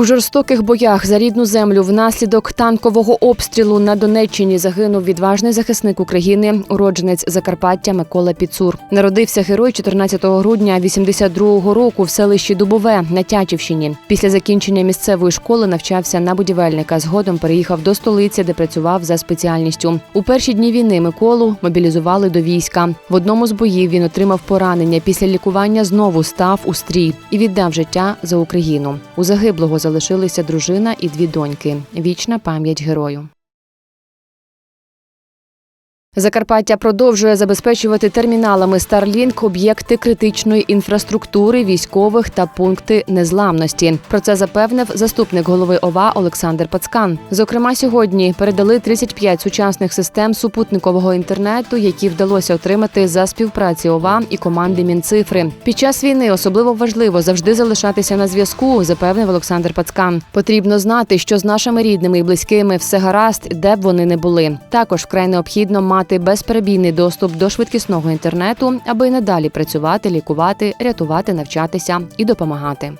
У жорстоких боях за рідну землю внаслідок танкового обстрілу на Донеччині загинув відважний захисник України, уродженець Закарпаття Микола Піцур. Народився герой 14 грудня 82-го року в селищі Дубове на Тячівщині. Після закінчення місцевої школи навчався на будівельника. Згодом переїхав до столиці, де працював за спеціальністю. У перші дні війни Миколу мобілізували до війська. В одному з боїв він отримав поранення. Після лікування знову став у стрій і віддав життя за Україну. У загиблого залишилися дружина і дві доньки. Вічна пам'ять герою. Закарпаття продовжує забезпечувати терміналами Starlink об'єкти критичної інфраструктури, військових та пункти незламності. Про це запевнив заступник голови ОВА Олександр Пацкан. Зокрема, сьогодні передали 35 сучасних систем супутникового інтернету, які вдалося отримати за співпраці ОВА і команди Мінцифри. Під час війни особливо важливо завжди залишатися на зв'язку, запевнив Олександр Пацкан. Потрібно знати, що з нашими рідними і близькими все гаразд, де б вони не були. Також вкрай необхідно мати безперебійний доступ до швидкісного інтернету, аби надалі працювати, лікувати, рятувати, навчатися і допомагати.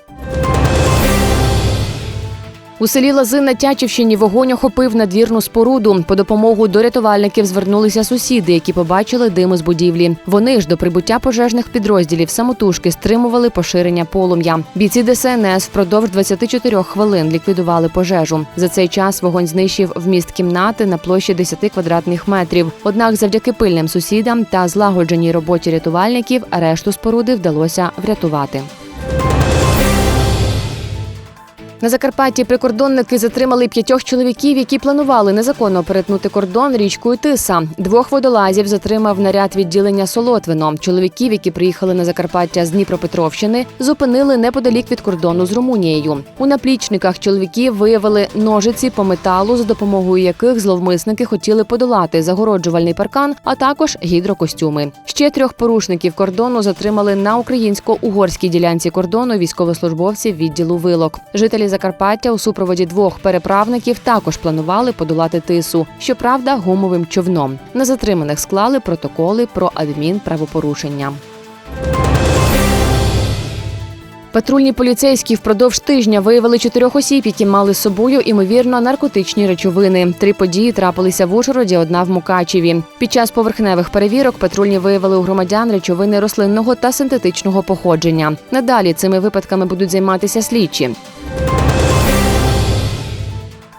У селі Лази на Тячівщині вогонь охопив надвірну споруду. По допомогу до рятувальників звернулися сусіди, які побачили дим з будівлі. Вони ж до прибуття пожежних підрозділів самотужки стримували поширення полум'я. Бійці ДСНС впродовж 24 хвилин ліквідували пожежу. За цей час вогонь знищив вміст кімнати на площі 10 квадратних метрів. Однак, завдяки пильним сусідам та злагодженій роботі рятувальників, решту споруди вдалося врятувати. На Закарпатті прикордонники затримали п'ятьох чоловіків, які планували незаконно перетнути кордон річкою Тиса. Двох водолазів затримав наряд відділення Солотвино. Чоловіків, які приїхали на Закарпаття з Дніпропетровщини, зупинили неподалік від кордону з Румунією. У наплічниках чоловіків виявили ножиці по металу, за допомогою яких зловмисники хотіли подолати загороджувальний паркан, а також гідрокостюми. Ще трьох порушників кордону затримали на українсько-угорській ділянці кордону військовослужбовців відділу вилок. Жителі Закарпаття у супроводі двох переправників також планували подолати тису. Щоправда, гумовим човном. На затриманих склали протоколи про адмінправопорушення. Патрульні поліцейські впродовж тижня виявили чотирьох осіб, які мали з собою імовірно наркотичні речовини. Три події трапилися в Ужгороді, одна в Мукачеві. Під час поверхневих перевірок патрульні виявили у громадян речовини рослинного та синтетичного походження. Надалі цими випадками будуть займатися слідчі.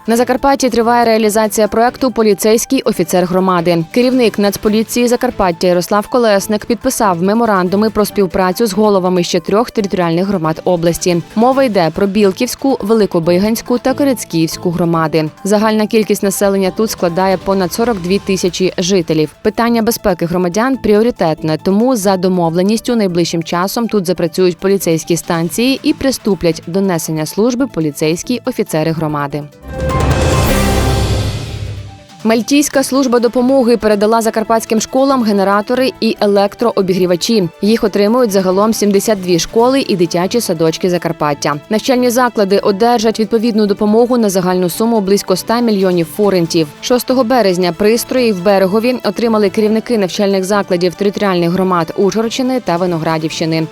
На Закарпатті триває реалізація проекту Поліцейський офіцер громади. Керівник Нацполіції Закарпаття Ярослав Колесник підписав меморандуми про співпрацю з головами ще трьох територіальних громад області. Мова йде про Білківську, Великобиганську та Корицьківську громади. Загальна кількість населення тут складає понад 42 тисячі жителів. Питання безпеки громадян пріоритетне, тому за домовленістю найближчим часом тут запрацюють поліцейські станції і приступлять до несення служби поліцейські офіцери громади. Мальтійська служба допомоги передала закарпатським школам генератори і електрообігрівачі. Їх отримують загалом 72 школи і дитячі садочки Закарпаття. Навчальні заклади одержать відповідну допомогу на загальну суму близько 100 мільйонів форентів. 6 березня пристрої в берегові отримали керівники навчальних закладів територіальних громад Ужгородщини та Виноградівщини.